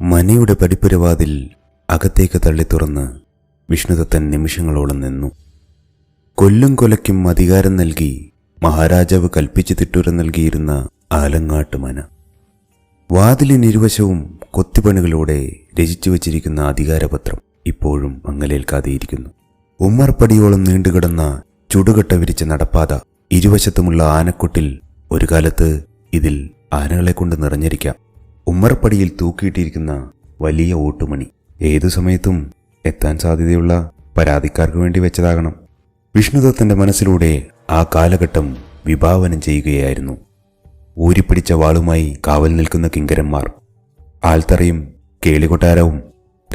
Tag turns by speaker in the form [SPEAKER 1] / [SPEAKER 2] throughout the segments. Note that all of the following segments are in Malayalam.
[SPEAKER 1] മനയുടെ പടിപ്പുരവാതിൽ അകത്തേക്ക് തള്ളി തുറന്ന് വിഷ്ണുദത്തൻ നിമിഷങ്ങളോളം നിന്നു. കൊല്ലും കൊലയ്ക്കും അധികാരം നൽകി മഹാരാജാവ് കൽപ്പിച്ചു തിട്ടുര നൽകിയിരുന്ന ആലങ്ങാട്ടു മന. വാതിലിനിരുവശവും കൊത്തിപ്പണികളോടെ രചിച്ചു വച്ചിരിക്കുന്ന അധികാരപത്രം ഇപ്പോഴും അങ്ങലേൽക്കാതെയിരിക്കുന്നു ഉമ്മർപ്പടിയോളം നീണ്ടുകിടന്ന ചുടുകട്ട വിരിച്ച നടപ്പാത ഇരുവശത്തുമുള്ള ആനക്കൊട്ടിൽ ഒരു കാലത്ത് ഇതിൽ ആനകളെ കൊണ്ട് നിറഞ്ഞിരിക്കാം. ഉമ്മർപ്പടിയിൽ തൂക്കിയിട്ടിരിക്കുന്ന വലിയ ഓട്ടുമണി ഏതു സമയത്തും എത്താൻ സാധ്യതയുള്ള പരാതിക്കാർക്ക് വേണ്ടി വെച്ചതാകണം. വിഷ്ണുദത്തന്റെ മനസ്സിലൂടെ ആ കാലഘട്ടം വിഭാവനം ചെയ്യുകയായിരുന്നു. ഊരിപ്പിടിച്ച വാളുമായി കാവൽ നിൽക്കുന്ന കിങ്കരന്മാർ ആൽത്തറയും കേളികൊട്ടാരവും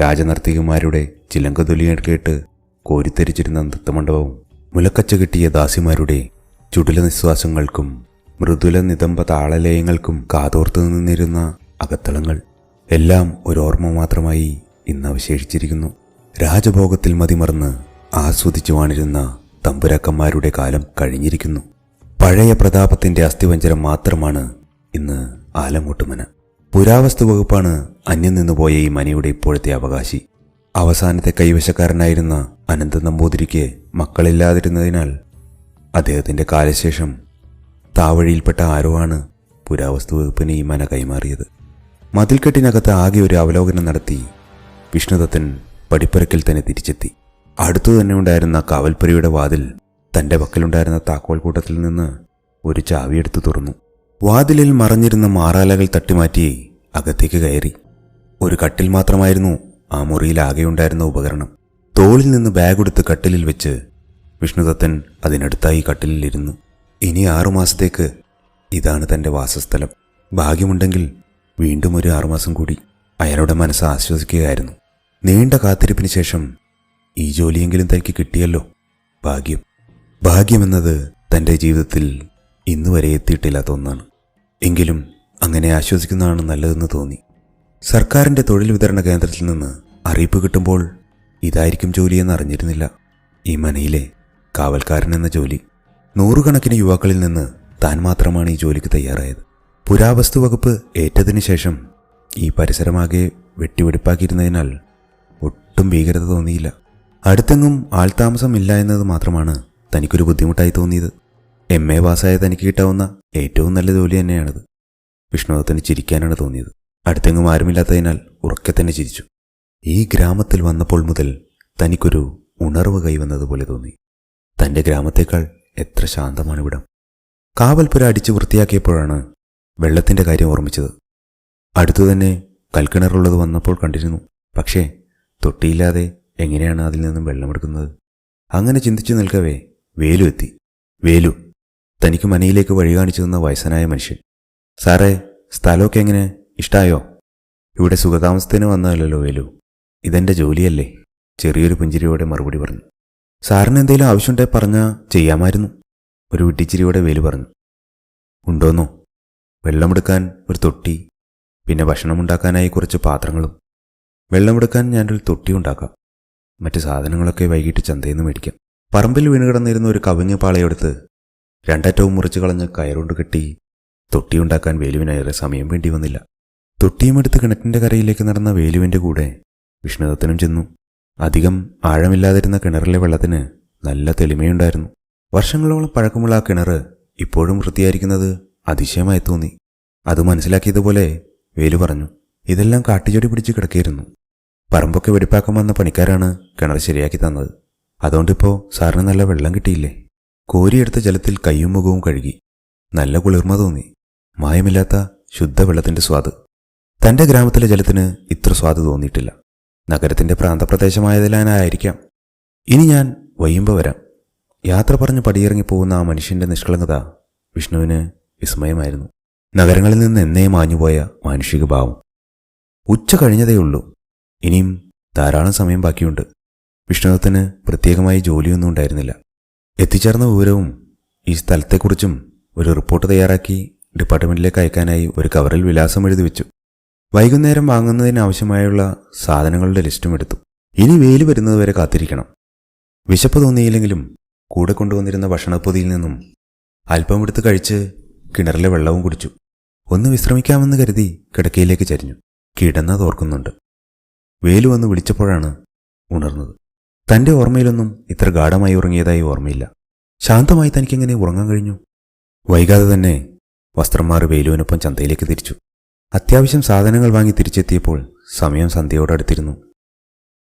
[SPEAKER 1] രാജനർത്തകിമാരുടെ ചിലങ്കതൊലിയെ കേട്ട് കോരിത്തരിച്ചിരുന്ന നൃത്തമണ്ഡപവും മുലക്കച്ച കിട്ടിയ ദാസിമാരുടെ ചുടുല നിശ്വാസങ്ങൾക്കും മൃദുല നിതംബ താളലയങ്ങൾക്കും കാതോർത്തു നിന്നിരുന്ന അകത്തളങ്ങൾ. എല്ലാം ഒരു ഓർമ്മ മാത്രമായി ഇന്ന് അവശേഷിച്ചിരിക്കുന്നു. രാജഭോഗത്തിൽ മതിമറന്ന് ആസ്വദിച്ചു വാണിരുന്ന തമ്പുരാക്കന്മാരുടെ കാലം കഴിഞ്ഞിരിക്കുന്നു. പഴയ പ്രതാപത്തിന്റെ അസ്ഥിവഞ്ചരം മാത്രമാണ് ഇന്ന് ആലങ്ങോട്ടുമന പുരാവസ്തു വകുപ്പാണ് അന്യം നിന്നുപോയ ഈ മനയുടെ ഇപ്പോഴത്തെ അവകാശി. അവസാനത്തെ കൈവശക്കാരനായിരുന്ന അനന്ത നമ്പൂതിരിക്ക് മക്കളില്ലാതിരുന്നതിനാൽ അദ്ദേഹത്തിന്റെ കാലശേഷം താവഴിയിൽപ്പെട്ട ആരോ ആണ് പുരാവസ്തു വകുപ്പിന് ഈ മന കൈമാറിയത്? മതിൽക്കെട്ടിനകത്ത് ആകെ ഒരു അവലോകനം നടത്തി വിഷ്ണുദത്തൻ പടിപ്പുരക്കിൽ തന്നെ തിരിച്ചെത്തി. അടുത്തു തന്നെ ഉണ്ടായിരുന്ന കാവൽപ്പുരയുടെ വാതിൽ തന്റെ പക്കലുണ്ടായിരുന്ന താക്കോൽ കൂട്ടത്തിൽ നിന്ന് ഒരു ചാവിയെടുത്ത് തുറന്നു. വാതിലിൽ മറഞ്ഞിരുന്ന മാറാലകൾ തട്ടിമാറ്റി അകത്തേക്ക് കയറി. ഒരു കട്ടിൽ മാത്രമായിരുന്നു ആ മുറിയിൽ ആകെയുണ്ടായിരുന്ന ഉപകരണം. തോളിൽ നിന്ന് ബാഗ് എടുത്ത് കട്ടിലിൽ വെച്ച് വിഷ്ണുദത്തൻ അതിനടുത്തായി കട്ടിലിലിരുന്നു ഇനി ആറുമാസത്തേക്ക് ഇതാണ് തന്റെ വാസസ്ഥലം. ഭാഗ്യമുണ്ടെങ്കിൽ വീണ്ടും ഒരു ആറുമാസം കൂടി അയാളുടെ മനസ്സ് ആശ്വസിക്കുകയായിരുന്നു. നീണ്ട കാത്തിരിപ്പിന് ശേഷം ഈ ജോലിയെങ്കിലും തനിക്ക് കിട്ടിയല്ലോ? ഭാഗ്യം. ഭാഗ്യമെന്നത് തന്റെ ജീവിതത്തിൽ ഇന്നുവരെ എത്തിയിട്ടില്ലാത്ത ഒന്നാണ്. എങ്കിലും അങ്ങനെ ആശ്വസിക്കുന്നതാണ് നല്ലതെന്ന് തോന്നി. സർക്കാരിന്റെ തൊഴിൽ വിതരണ കേന്ദ്രത്തിൽ നിന്ന് അറിയിപ്പ് കിട്ടുമ്പോൾ ഇതായിരിക്കും ജോലിയെന്ന് അറിഞ്ഞിരുന്നില്ല. ഈ മനയിലെ കാവൽക്കാരൻ എന്ന ജോലി. നൂറുകണക്കിന് യുവാക്കളിൽ നിന്ന് താൻ മാത്രമാണ് ഈ ജോലിക്ക് തയ്യാറായത്. പുരാവസ്തു വകുപ്പ് ഏറ്റതിനു ശേഷം ഈ പരിസരമാകെ വെട്ടിവെടുപ്പാക്കിയിരുന്നതിനാൽ ഒട്ടും ഭീകരത തോന്നിയില്ല. അടുത്തെങ്ങും ആൾതാമസം ഇല്ല എന്നത് മാത്രമാണ് തനിക്കൊരു ബുദ്ധിമുട്ടായി തോന്നിയത്. എം എ പാസ്സായ തനിക്ക് കിട്ടാവുന്ന ഏറ്റവും നല്ല ജോലി തന്നെയാണത്. വിഷ്ണുദത്തിന് ചിരിക്കാനാണ് തോന്നിയത്. അടുത്തെങ്ങും ആരുമില്ലാത്തതിനാൽ ഉറക്കെ തന്നെ ചിരിച്ചു. ഈ ഗ്രാമത്തിൽ വന്നപ്പോൾ മുതൽ തനിക്കൊരു ഉണർവ് കൈവന്നതുപോലെ തോന്നി. തന്റെ ഗ്രാമത്തേക്കാൾ എത്ര ശാന്തമാണ് ഇവിടം. കാവൽപ്പുര അടിച്ച് വൃത്തിയാക്കിയപ്പോഴാണ് വെള്ളത്തിന്റെ കാര്യം ഓർമ്മിച്ചത്. അടുത്തു തന്നെ കൽക്കിണറുള്ളത് വന്നപ്പോൾ കണ്ടിരുന്നു. പക്ഷേ തൊട്ടിയില്ലാതെ എങ്ങനെയാണ് അതിൽ നിന്നും വെള്ളമെടുക്കുന്നത് അങ്ങനെ ചിന്തിച്ചു നിൽക്കവേ വേലു എത്തി. വേലു തനിക്ക് മനയിലേക്ക് വഴി കാണിച്ചു തന്ന വയസ്സനായ മനുഷ്യൻ. സാറേ സ്ഥലമൊക്കെ എങ്ങനെ? ഇഷ്ടായോ? ഇവിടെ സുഖതാമസത്തിന് വന്നതല്ലോ വേലു. ഇതെന്റെ ജോലിയല്ലേ? ചെറിയൊരു പുഞ്ചിരിയോടെ മറുപടി പറഞ്ഞു. സാറിന് എന്തെങ്കിലും ആവശ്യമുണ്ടെ പറഞ്ഞാൽ ചെയ്യാമായിരുന്നു ഒരു വിട്ടിച്ചിരിയോടെ വേലു പറഞ്ഞു. ഉണ്ടോന്നോ? വെള്ളമെടുക്കാൻ ഒരു തൊട്ടി പിന്നെ ഭക്ഷണമുണ്ടാക്കാനായി കുറച്ച് പാത്രങ്ങളും. വെള്ളമെടുക്കാൻ ഞാനൊരു തൊട്ടി ഉണ്ടാക്കാം. മറ്റു സാധനങ്ങളൊക്കെ വൈകിട്ട് ചന്തയിൽ നിന്ന് മേടിക്കാം. പറമ്പിൽ വീണ് കിടന്നിരുന്ന ഒരു കവിഞ്ഞ പാളയെടുത്ത് രണ്ടറ്റവും മുറിച്ച് കളഞ്ഞ് കയറുകൊണ്ട് കെട്ടി തൊട്ടിയുണ്ടാക്കാൻ വേലുവിനേറെ സമയം വേണ്ടി വന്നില്ല. തൊട്ടിയുമെടുത്ത് കിണറ്റിന്റെ കരയിലേക്ക് നടന്ന വേലുവിന്റെ കൂടെ വിഷ്ണുദത്തനും ചെന്നു. അധികം ആഴമില്ലാതിരുന്ന കിണറിലെ വെള്ളത്തിന് നല്ല തെളിമയുണ്ടായിരുന്നു. വർഷങ്ങളോളം പഴക്കമുള്ള ആ കിണർ ഇപ്പോഴും വൃത്തിയായിരിക്കുന്നത് അതിശയമായി തോന്നി. അത് മനസ്സിലാക്കിയതുപോലെ വേലു പറഞ്ഞു ഇതെല്ലാം കാട്ടിച്ചൊടി പിടിച്ച് കിടക്കുകയായിരുന്നു പറമ്പൊക്കെ വെടിപ്പാക്കാൻ വന്ന പണിക്കാരാണ് കിണർ ശരിയാക്കി തന്നത്. അതുകൊണ്ടിപ്പോ സാറിന് നല്ല വെള്ളം കിട്ടിയില്ലേ? കോരിയെടുത്ത ജലത്തിൽ കയ്യും മുഖവും കഴുകി. നല്ല കുളിർമ തോന്നി. മായമില്ലാത്ത ശുദ്ധ ശുദ്ധവെള്ളത്തിന്റെ സ്വാദ്. തന്റെ ഗ്രാമത്തിലെ ജലത്തിന് ഇത്ര സ്വാദ് തോന്നിയിട്ടില്ല. നഗരത്തിന്റെ പ്രാന്തപ്രദേശമായതിലാനായിരിക്കാം. ഇനി ഞാൻ വയ്യുമ്പോൾ വരാം. യാത്ര പറഞ്ഞ് പടിയിറങ്ങി പോകുന്ന ആ മനുഷ്യന്റെ നിഷ്കളങ്കത വിഷ്ണുവിന് വിസ്മയമായിരുന്നു. നഗരങ്ങളിൽ നിന്ന് എന്നേ മാഞ്ഞുപോയ മാനുഷിക ഭാവം ഉച്ച കഴിഞ്ഞതേയുള്ളൂ. ഇനിയും ധാരാളം സമയം ബാക്കിയുണ്ട്. വിഷ്ണുദത്തിന് പ്രത്യേകമായി ജോലിയൊന്നും ഉണ്ടായിരുന്നില്ല. എത്തിച്ചേർന്ന വിവരവും ഈ സ്ഥലത്തെക്കുറിച്ചും ഒരു റിപ്പോർട്ട് തയ്യാറാക്കി ഡിപ്പാർട്ട്മെന്റിലേക്ക് അയക്കാനായി ഒരു കവറിൽ വിലാസം എഴുതി വെച്ചു. വൈകുന്നേരം വാങ്ങുന്നതിനാവശ്യമായുള്ള സാധനങ്ങളുടെ ലിസ്റ്റും എടുത്തു. ഇനി വെയിൽ വരുന്നതുവരെ കാത്തിരിക്കണം. വിശപ്പ് തോന്നിയില്ലെങ്കിലും കൂടെ കൊണ്ടുവന്നിരുന്ന ഭക്ഷണപ്പൊതിയിൽ നിന്നും അല്പം എടുത്ത് കഴിച്ച് കിണറിലെ വെള്ളവും കുടിച്ചു. ഒന്ന് വിശ്രമിക്കാമെന്ന് കരുതി കിടക്കയിലേക്ക് ചരിഞ്ഞു. കിടന്നതോർക്കുന്നുണ്ട് വേലു വന്ന് വിളിച്ചപ്പോഴാണ് ഉണർന്നത്. തന്റെ ഓർമ്മയിലൊന്നും ഇത്ര ഗാഠമായി ഉറങ്ങിയതായി ഓർമ്മയില്ല. ശാന്തമായി തനിക്കെങ്ങനെ ഉറങ്ങാൻ കഴിഞ്ഞു. വൈകാതെ തന്നെ വസ്ത്രം മാറി വേലുവിനൊപ്പം ചന്തയിലേക്ക് തിരിച്ചു. അത്യാവശ്യം സാധനങ്ങൾ വാങ്ങി തിരിച്ചെത്തിയപ്പോൾ സമയം സന്ധ്യയോടടുത്തിരുന്നു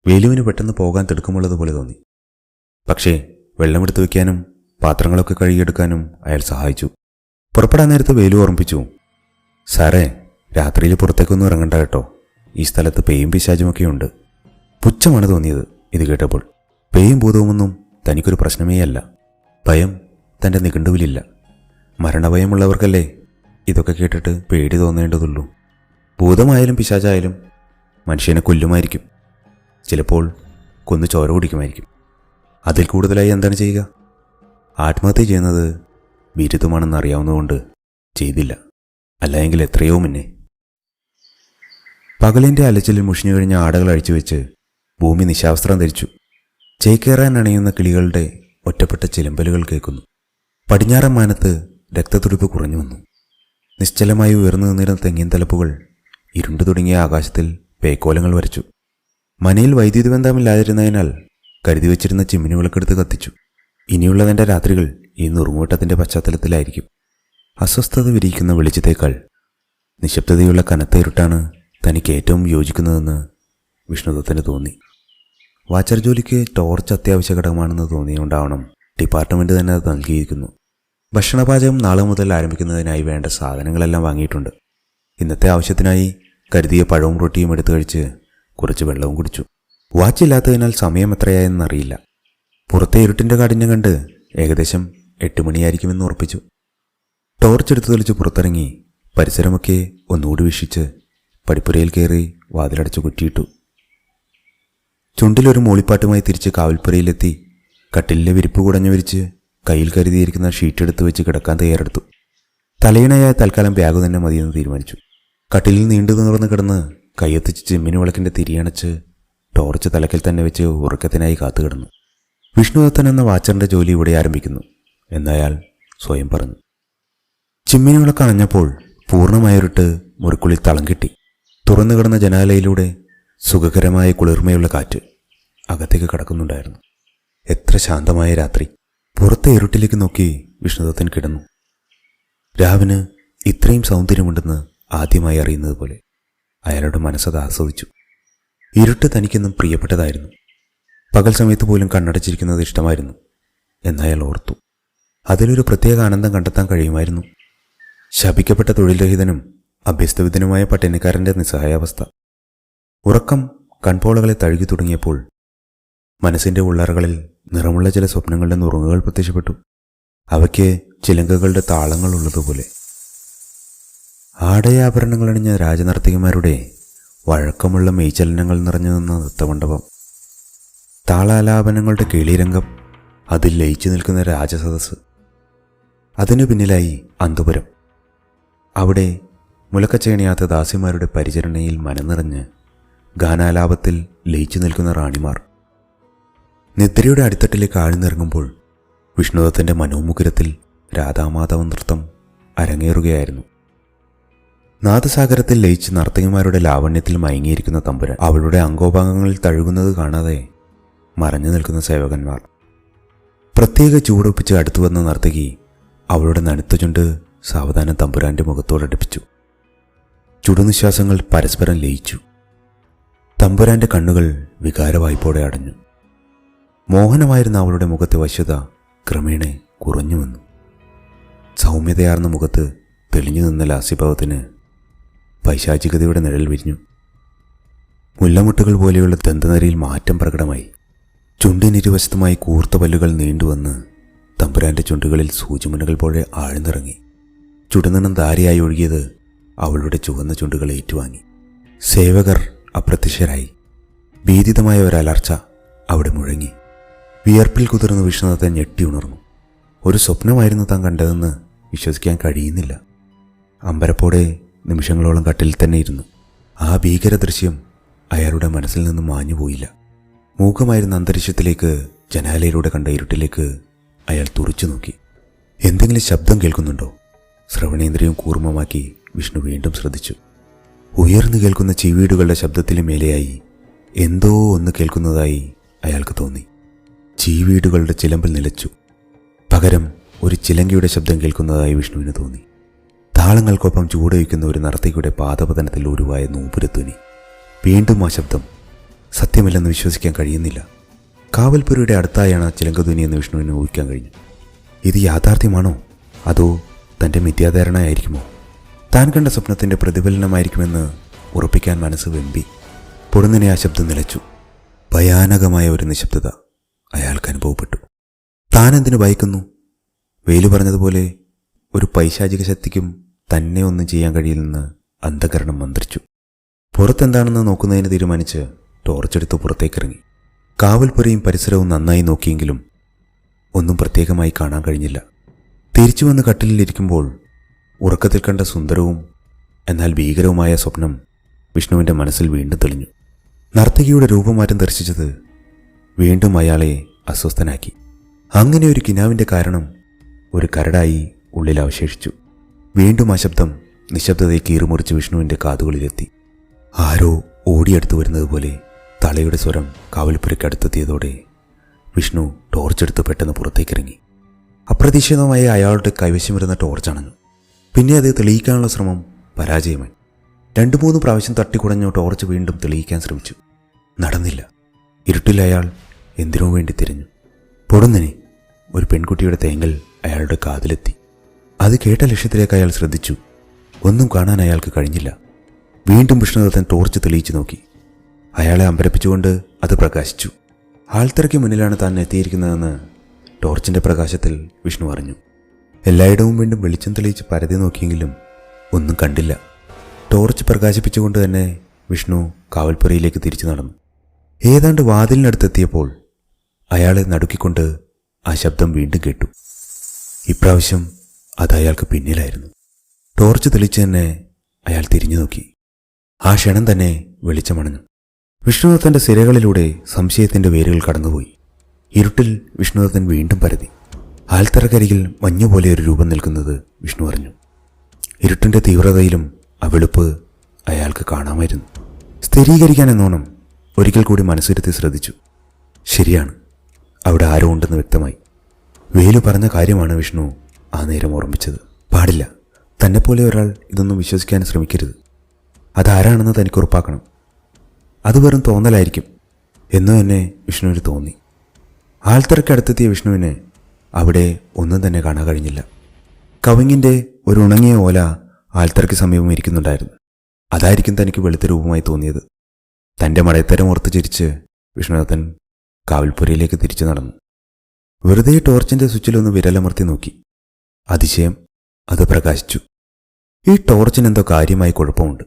[SPEAKER 1] വേലുവിന് പെട്ടെന്ന് പോകാൻ തിടുക്കമുള്ളതുപോലെ തോന്നി. പക്ഷേ വെള്ളമെടുത്തു വയ്ക്കാനും പാത്രങ്ങളൊക്കെ കഴുകിയെടുക്കാനും അയാൾ സഹായിച്ചു. പുറപ്പെടാൻ നേരത്ത് വെയിൽ ഓർമ്മിപ്പിച്ചു. സാറേ രാത്രിയിൽ പുറത്തേക്കൊന്നും ഇറങ്ങണ്ട കേട്ടോ. ഈ സ്ഥലത്ത് പേയും പിശാചുമൊക്കെയുണ്ട് പുച്ഛമാണ് തോന്നിയത് ഇത് കേട്ടപ്പോൾ. പേയും ഭൂതവുമൊന്നും തനിക്കൊരു പ്രശ്നമേ അല്ല. ഭയം തന്റെ നിഘണ്ടുവിലില്ല. മരണഭയമുള്ളവർക്കല്ലേ ഇതൊക്കെ കേട്ടിട്ട് പേടി തോന്നേണ്ടതുള്ളൂ. ഭൂതമായാലും പിശാചായാലും മനുഷ്യനെ കൊല്ലുമായിരിക്കും. ചിലപ്പോൾ കൊന്നു ചോര കുടിക്കുമായിരിക്കും. അതിൽ കൂടുതലായി എന്താണ് ചെയ്യുക? ആത്മഹത്യ ചെയ്യുന്നത് ബിരുദമാണെന്ന് അറിയാവുന്നതുകൊണ്ട് ചെയ്തില്ല. അല്ലെങ്കിൽ എത്രയോ മുന്നേ. പകലിന്റെ അലച്ചിലിൽ മുഷിഞ്ഞു കഴിഞ്ഞ ആടകൾ അഴിച്ചു വെച്ച് ഭൂമി നിശാവസ്ത്രം ധരിച്ചു. ചേക്കേറാൻ അണയുന്ന കിളികളുടെ ഒറ്റപ്പെട്ട ചിലമ്പലുകൾ കേൾക്കുന്നു. പടിഞ്ഞാറൻ മാനത്ത് രക്തത്തുടിപ്പ് കുറഞ്ഞു വന്നു. നിശ്ചലമായി ഉയർന്നു നിന്നിരുന്ന തെങ്ങിൻ തലപ്പുകൾ ഇരുണ്ടു തുടങ്ങിയ ആകാശത്തിൽ പേക്കോലങ്ങൾ വരച്ചു. മനയിൽ വൈദ്യുതി ബന്ധമില്ലാതിരുന്നതിനാൽ കരുതി വച്ചിരുന്ന ചിമ്മിനി വിളക്കെടുത്ത് കത്തിച്ചു. ഇനിയുള്ളതിന്റെ രാത്രികൾ ഈ നുറുങ്ങൂട്ടത്തിന്റെ പശ്ചാത്തലത്തിലായിരിക്കും. അസ്വസ്ഥത വിരിയിക്കുന്ന വെളിച്ചത്തേക്കാൾ നിശബ്ദതയുള്ള കനത്ത ഇരുട്ടാണ് തനിക്ക് ഏറ്റവും യോജിക്കുന്നതെന്ന് വിഷ്ണുദത്തിന് തോന്നി. വാച്ചർ ജോലിക്ക് ടോർച്ച് അത്യാവശ്യ ഘടകമാണെന്ന് തോന്നിയുണ്ടാവണം. ഡിപ്പാർട്ട്മെന്റ് തന്നെ അത് നൽകിയിരിക്കുന്നു. ഭക്ഷണപാചകം നാളെ മുതൽ ആരംഭിക്കുന്നതിനായി വേണ്ട സാധനങ്ങളെല്ലാം വാങ്ങിയിട്ടുണ്ട്. ഇന്നത്തെ ആവശ്യത്തിനായി കരുതിയ പഴവും റൊട്ടിയും എടുത്തു കഴിച്ച് കുറച്ച് വെള്ളവും കുടിച്ചു. വാച്ചില്ലാത്തതിനാൽ സമയം എത്രയായെന്നറിയില്ല. പുറത്തെ ഇരുട്ടിന്റെ കാഠിന്യം കണ്ട് ഏകദേശം എട്ട് മണിയായിരിക്കുമെന്ന് ഉറപ്പിച്ചു. ടോർച്ച് എടുത്തു തെളിച്ച് പുറത്തിറങ്ങി പരിസരമൊക്കെ ഒന്നുകൂടി വീക്ഷിച്ച് പടിപ്പുരയിൽ കയറി വാതിലടച്ച് കുറ്റിയിട്ടു ചുണ്ടിലൊരു മൂളിപ്പാട്ടുമായി തിരിച്ച് കാവൽപ്പുരയിലെത്തി കട്ടിലിലെ വിരിപ്പ് കുടഞ്ഞു വിരിച്ച് കയ്യിൽ കരുതിയിരിക്കുന്ന ഷീറ്റ് എടുത്ത് വെച്ച് കിടക്കാൻ തയ്യാറെടുത്തു. തലയിണയായ തൽക്കാലം ബാഗ് തന്നെ മതിയെന്ന് തീരുമാനിച്ചു. കട്ടിലിൽ നീണ്ടു നിവർന്ന് കിടന്ന് കയ്യെത്തിച്ച് ചിമ്മിനി വിളക്കിന്റെ തിരിയണച്ച് ടോർച്ച് തലക്കിൽ തന്നെ വെച്ച് ഉറക്കത്തിനായി കാത്തുകിടന്നു. വിഷ്ണുദത്തൻ എന്ന വാച്ചറിന്റെ ജോലി ഇവിടെ ആരംഭിക്കുന്നു എന്നയാൾ സ്വയം പറഞ്ഞു. ചിമ്മിനി കളഞ്ഞപ്പോൾ പൂർണമായൊരിട്ട് മുറിക്കുള്ളിൽ തളം കിട്ടി. തുറന്നു കിടന്ന ജനാലയിലൂടെ സുഖകരമായ കുളിർമയുള്ള കാറ്റ് അകത്തേക്ക് കടക്കുന്നുണ്ടായിരുന്നു. എത്ര ശാന്തമായ രാത്രി. പുറത്തെ ഇരുട്ടിലേക്ക് നോക്കി വിഷ്ണുദത്തൻ കിടന്നു. രാവിന് ഇത്രയും സൗന്ദര്യമുണ്ടെന്ന് ആദ്യമായി അറിയുന്നത് പോലെ അയാളുടെ മനസ്സത് ആസ്വദിച്ചു. ഇരുട്ട് തനിക്കെന്നും പ്രിയപ്പെട്ടതായിരുന്നു. പകൽ സമയത്ത് പോലും കണ്ണടച്ചിരിക്കുന്നത് ഇഷ്ടമായിരുന്നു. എന്നയാൾ ഓർത്തു. അതിലൊരു പ്രത്യേക ആനന്ദം കണ്ടെത്താൻ കഴിയുമായിരുന്നു. ശപിക്കപ്പെട്ട തൊഴിൽരഹിതനും അഭ്യസ്തവിധനുമായ പട്ടിണിക്കാരന്റെ നിസ്സഹായാവസ്ഥ. ഉറക്കം കൺപോളകളെ തഴുകി തുടങ്ങിയപ്പോൾ മനസ്സിന്റെ ഉള്ളറകളിൽ നിറമുള്ള ചില സ്വപ്നങ്ങളുടെ നുറുങ്ങുകൾ പ്രത്യക്ഷപ്പെട്ടു. അവയ്ക്ക് ചിലങ്കകളുടെ താളങ്ങൾ ഉള്ളതുപോലെ. ആടയാഭരണങ്ങളണിഞ്ഞ രാജനർത്തകിമാരുടെ വഴക്കമുള്ള മെയ്ചലനങ്ങൾ നിറഞ്ഞു നിന്ന നൃത്തമണ്ഡപം താളാലാപനങ്ങളുടെ കേളിരംഗം അതിൽ ലയിച്ചു നിൽക്കുന്ന രാജസദസ് അതിനു പിന്നിലായി അന്തപുരം. അവിടെ മുലക്കച്ചേണിയാത്ത ദാസിമാരുടെ പരിചരണയിൽ മനനിറഞ്ഞ് ഗാനാലാപത്തിൽ ലയിച്ചു നിൽക്കുന്ന റാണിമാർ. നിദ്രയുടെ അടിത്തട്ടിലേക്ക് ആഴ്ന്നിറങ്ങുമ്പോൾ വിഷ്ണുദത്തിന്റെ മനോമുകുരത്തിൽ രാധാമാധവ നൃത്തം അരങ്ങേറുകയായിരുന്നു. നാദസാഗരത്തിൽ ലയിച്ച് നർത്തകിമാരുടെ ലാവണ്യത്തിൽ മയങ്ങിയിരിക്കുന്ന തമ്പുരാൻ അവളുടെ അംഗോപാംഗങ്ങളിൽ തഴുകുന്നത് കാണാതെ മറഞ്ഞു നിൽക്കുന്ന സേവകന്മാർ. പ്രത്യേക ചൂടൊപ്പിച്ച് അടുത്തു വന്ന നർത്തകി അവളുടെ നനുത്ത ചുണ്ട് സാവധാനം തമ്പുരാന്റെ മുഖത്തോടടുപ്പിച്ചു ചുടുനിശ്വാസങ്ങൾ പരസ്പരം ലയിച്ചു. തമ്പുരാന്റെ കണ്ണുകൾ വികാരവായ്പോടെ അടഞ്ഞു. മോഹനമായിരുന്ന അവളുടെ മുഖത്തെ വശ്യത ക്രമേണ കുറഞ്ഞു വന്നു. സൗമ്യതയാർന്ന മുഖത്ത് തെളിഞ്ഞു നിന്ന ലാസ്യഭാവത്തിന് പൈശാചികതയുടെ നിഴൽ വിരിഞ്ഞു. മുല്ലമുട്ടുകൾ പോലെയുള്ള ദന്തനരിയിൽ മാറ്റം പ്രകടമായി. ചുണ്ടിനിരുവശത്തുമായി കൂർത്ത പല്ലുകൾ നീണ്ടുവന്ന് തമ്പുരാന്റെ ചുണ്ടുകളിൽ സൂചിമുനകൾ പോലെ ആഴ്ന്നിറങ്ങി. ചുടുനിണം ധാരയായി ഒഴുകിയത് അവളുടെ ചുവന്ന ചുണ്ടുകൾ ഏറ്റുവാങ്ങി. സേവകർ അപ്രത്യക്ഷരായി. ഭീതിതമായ ഒരലർച്ച അവിടെ മുഴങ്ങി. വിയർപ്പിൽ കുതിർന്ന് വിഷ്ണുനാഥൻ ഞെട്ടി ഉണർന്നു. ഒരു സ്വപ്നമായിരുന്നു താൻ കണ്ടതെന്ന് വിശ്വസിക്കാൻ കഴിയുന്നില്ല. അമ്പരപ്പോടെ നിമിഷങ്ങളോളം കട്ടിൽ തന്നെ ഇരുന്നു. ആ ഭീകര ദൃശ്യം അയാളുടെ മനസ്സിൽ നിന്ന് മാഞ്ഞുപോയില്ല. മൂകമായിരുന്ന അന്തരീക്ഷത്തിലേക്ക് ജനാലയിലൂടെ കണ്ട ഇരുട്ടിലേക്ക് അയാൾ തുറച്ചു നോക്കി. എന്തെങ്കിലും ശബ്ദം കേൾക്കുന്നുണ്ടോ? ശ്രവണേന്ദ്രിയം കൂർമ്മമാക്കി വിഷ്ണു വീണ്ടും ശ്രദ്ധിച്ചു. ഉയർന്നു കേൾക്കുന്ന ചീവീടുകളുടെ ശബ്ദത്തിന് മേലെയായി എന്തോ ഒന്ന് കേൾക്കുന്നതായി അയാൾക്ക് തോന്നി. ചീവീടുകളുടെ ചിലമ്പിൽ നിലച്ചു. പകരം ഒരു ചിലങ്കയുടെ ശബ്ദം കേൾക്കുന്നതായി വിഷ്ണുവിന് തോന്നി. താളങ്ങൾക്കൊപ്പം ചൂടൊഴിക്കുന്ന ഒരു നർത്തകിയുടെ പാദപതനത്തിൽ ഉരുവായ നൂപുരത്തുനി വീണ്ടും ആ ശബ്ദം സത്യമല്ലെന്ന് വിശ്വസിക്കാൻ കഴിയുന്നില്ല. കാവൽപുരയുടെ അടുത്തായാണ് ചിലങ്കധ്വനി എന്ന് വിഷ്ണുവിന് ഊഹിക്കാൻ കഴിഞ്ഞു ഇത് യാഥാർത്ഥ്യമാണോ? അതോ തന്റെ മിഥ്യാധാരണയായിരിക്കുമോ? താൻ കണ്ട സ്വപ്നത്തിന്റെ പ്രതിഫലനമായിരിക്കുമെന്ന് ഉറപ്പിക്കാൻ മനസ്സ് വെമ്പി. പൊടുന്നിനെ ആ ശബ്ദം നിലച്ചു. ഭയാനകമായ ഒരു നിശബ്ദത അയാൾക്ക് അനുഭവപ്പെട്ടു. താൻ എന്തിനു ഭയക്കുന്നു? വേലു പറഞ്ഞതുപോലെ ഒരു പൈശാചിക ശക്തിക്കും തന്നെ ഒന്നും ചെയ്യാൻ കഴിയില്ലെന്ന് അന്ധകരണം മന്ത്രിച്ചു. പുറത്തെന്താണെന്ന് നോക്കുന്നതിന് തീരുമാനിച്ച് ടോർച്ചെടുത്ത് പുറത്തേക്കിറങ്ങി. കാവൽപ്പുരയും പരിസരവും നന്നായി നോക്കിയെങ്കിലും ഒന്നും പ്രത്യേകമായി കാണാൻ കഴിഞ്ഞില്ല. തിരിച്ചു വന്ന് കട്ടിലിരിക്കുമ്പോൾ ഉറക്കത്തിൽ കണ്ട സുന്ദരവും എന്നാൽ ഭീകരവുമായ സ്വപ്നം വിഷ്ണുവിന്റെ മനസ്സിൽ വീണ്ടും തെളിഞ്ഞു. നർത്തകിയുടെ രൂപമാറ്റം ദർശിച്ചത് വീണ്ടും അയാളെ അസ്വസ്ഥനാക്കി. അങ്ങനെ ഒരു കിനാവിന്റെ കാരണം ഒരു കരടായി ഉള്ളിൽ അവശേഷിച്ചു. വീണ്ടും ആ ശബ്ദം നിശബ്ദതയെ കീറിമുറിച്ച് വിഷ്ണുവിന്റെ കാതുകളിലെത്തി. ആരോ ഓടിയെടുത്തു വരുന്നത് പോലെ തളയുടെ സ്വരം കാവൽപ്പുരയ്ക്കടുത്തെത്തിയതോടെ വിഷ്ണു ടോർച്ചെടുത്ത് പെട്ടെന്ന് പുറത്തേക്കിറങ്ങി. അപ്രതീക്ഷിതമായി അയാളുടെ കൈവശം വരുന്ന ടോർച്ചണഞ്ഞു പിന്നെ അത് തെളിയിക്കാനുള്ള ശ്രമം പരാജയമായി. രണ്ടു മൂന്ന് പ്രാവശ്യം തട്ടിക്കുടഞ്ഞു ടോർച്ച് വീണ്ടും തെളിയിക്കാൻ ശ്രമിച്ചു. നടന്നില്ല. ഇരുട്ടിൽ അയാൾ എന്തിനോ വേണ്ടി തിരഞ്ഞു. പൊടുന്നനെ ഒരു പെൺകുട്ടിയുടെ തേങ്ങൽ അയാളുടെ കാതിലെത്തി. അത് കേട്ട ലക്ഷ്യത്തിലേക്ക് അയാൾ ശ്രദ്ധിച്ചു. ഒന്നും കാണാൻ അയാൾക്ക് കഴിഞ്ഞില്ല. വീണ്ടും വിഷ്ണുദത്തൻ ടോർച്ച് തെളിയിച്ചു നോക്കി. അയാളെ അമ്പരപ്പിച്ചുകൊണ്ട് അത് പ്രകാശിച്ചു. ആൾത്തിറയ്ക്ക് മുന്നിലാണ് താൻ എത്തിയിരിക്കുന്നതെന്ന് ടോർച്ചിന്റെ പ്രകാശത്തിൽ വിഷ്ണു അറിഞ്ഞു. എല്ലായിടവും വീണ്ടും വെളിച്ചം തെളിയിച്ച് പരതി നോക്കിയെങ്കിലും ഒന്നും കണ്ടില്ല. ടോർച്ച് പ്രകാശിപ്പിച്ചുകൊണ്ട് തന്നെ വിഷ്ണു കാവൽപ്പുരയിലേക്ക് തിരിച്ചു നടന്നു. ഏതാണ്ട് വാതിലിനടുത്തെത്തിയപ്പോൾ അയാളെ നടുക്കിക്കൊണ്ട് ആ ശബ്ദം വീണ്ടും കേട്ടു. ഇപ്രാവശ്യം അത് അയാൾക്ക് പിന്നിലായിരുന്നു. ടോർച്ച് തെളിച്ച് തന്നെ അയാൾ തിരിഞ്ഞു നോക്കി. ആ ക്ഷണം തന്നെ വെളിച്ചമണഞ്ഞു. വിഷ്ണുദത്തന്റെ സിരകളിലൂടെ സംശയത്തിന്റെ വേരുകൾ കടന്നുപോയി. ഇരുട്ടിൽ വിഷ്ണുദത്തൻ വീണ്ടും പരതി. ആൽത്തറക്കരികിൽ മഞ്ഞുപോലെ ഒരു രൂപം നിൽക്കുന്നത് വിഷ്ണു അറിഞ്ഞു. ഇരുട്ടിന്റെ തീവ്രതയിലും ആ വെളുപ്പ് അയാൾക്ക് കാണാമായിരുന്നു. സ്ഥിരീകരിക്കാൻ എന്നോണം ഒരിക്കൽ കൂടി മനസ്സിരുത്തി ശ്രദ്ധിച്ചു. ശരിയാണ് അവിടെ ആരോ ഉണ്ടെന്ന് വ്യക്തമായി. വേലു പറഞ്ഞ കാര്യമാണ് വിഷ്ണു ആ നേരം ഓർമ്മിച്ചത് പാടില്ല തന്നെപ്പോലെ ഒരാൾ ഇതൊന്നും വിശ്വസിക്കാൻ ശ്രമിക്കരുത്. അതാരാണെന്ന് തനിക്ക് ഉറപ്പാക്കണം അത് വെറും തോന്നലായിരിക്കും. എന്ന് തന്നെ വിഷ്ണുവിന് തോന്നി. ആൽത്തറക്കടുത്തെത്തിയ വിഷ്ണുവിന് അവിടെ ഒന്നും തന്നെ കാണാൻ കഴിഞ്ഞില്ല. കവിങ്ങിന്റെ ഒരു ഉണങ്ങിയ ഓല ആൽത്തറയ്ക്ക് സമീപം ഇരിക്കുന്നുണ്ടായിരുന്നു. അതായിരിക്കും തനിക്ക് വെളുത്ത രൂപമായി തോന്നിയത്. തന്റെ മടയത്തരം ഓർത്ത് ചിരിച്ച് വിഷ്ണുനാഥൻ കാവൽപ്പുരയിലേക്ക് തിരിച്ചു നടന്നു. വെറുതെ ടോർച്ചിന്റെ സ്വിച്ചിലൊന്ന് വിരലമർത്തി നോക്കി. അതിശയം അത് പ്രകാശിച്ചു. ഈ ടോർച്ചിനെന്തോ കാര്യമായി കുഴപ്പമുണ്ട്.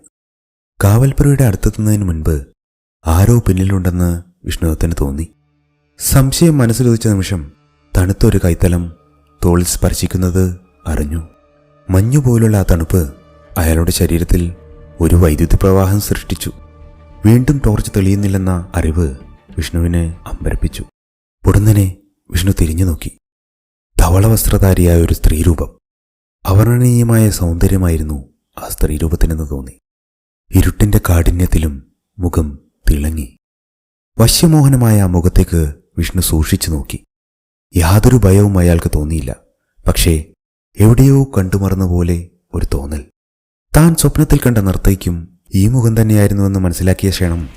[SPEAKER 1] കാവൽപുരയുടെ അടുത്തെത്തുന്നതിന് മുൻപ് ആരോ പിന്നിലുണ്ടെന്ന് വിഷ്ണുദത്തിന് തോന്നി. സംശയം മനസ്സിലുദിച്ച നിമിഷം തണുത്തൊരു കൈത്തലം തോളിൽ സ്പർശിക്കുന്നത് അറിഞ്ഞു. മഞ്ഞുപോലുള്ള ആ തണുപ്പ് അയാളുടെ ശരീരത്തിൽ ഒരു വൈദ്യുതി പ്രവാഹം സൃഷ്ടിച്ചു. വീണ്ടും ടോർച്ച് തെളിയുന്നില്ലെന്ന അറിവ് വിഷ്ണുവിനെ അമ്പരപ്പിച്ചു. ഉടനെ വിഷ്ണു തിരിഞ്ഞു നോക്കി. ധവളവസ്ത്രധാരിയായ ഒരു സ്ത്രീരൂപം. അവർണനീയമായ സൗന്ദര്യമായിരുന്നു ആ സ്ത്രീരൂപത്തിനെന്ന് തോന്നി. ഇരുട്ടിന്റെ കാഠിന്യത്തിലും മുഖം തിളങ്ങി. വശ്യമോഹനമായ ആ മുഖത്തേക്ക് വിഷ്ണു സൂക്ഷിച്ചു നോക്കി. യാതൊരു ഭയവും അയാൾക്ക് തോന്നിയില്ല. പക്ഷേ എവിടെയോ കണ്ടുമറന്ന പോലെ ഒരു തോന്നൽ. താൻ സ്വപ്നത്തിൽ കണ്ട നർത്തയ്ക്കും ഈ മുഖം തന്നെയായിരുന്നുവെന്ന് മനസ്സിലാക്കിയ ക്ഷണം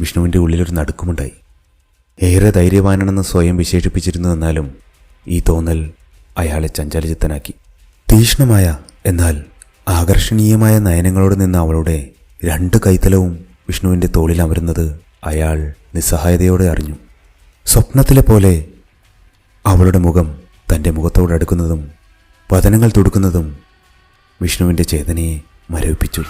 [SPEAKER 1] വിഷ്ണുവിന്റെ ഉള്ളിലൊരു നടുക്കമുണ്ടായി. ഏറെ ധൈര്യവാനാണെന്ന് സ്വയം വിശേഷിപ്പിച്ചിരുന്നു എന്നാലും ഈ തോന്നൽ അയാളെ ചഞ്ചലചിത്തനാക്കി. തീഷ്ണമായ എന്നാൽ ആകർഷണീയമായ നയനങ്ങളോട് നിന്ന് അവളുടെ രണ്ട് കൈത്തലവും വിഷ്ണുവിന്റെ തോളിൽ അമരുന്നത് അയാൾ നിസ്സഹായതയോടെ അറിഞ്ഞു. സ്വപ്നത്തിലെ പോലെ അവളുടെ മുഖം തന്റെ മുഖത്തോടടുക്കുന്നതും വതനങ്ങൾ തൊടുക്കുന്നതും വിഷ്ണുവിന്റെ ചേതനയെ മരവിപ്പിച്ചു.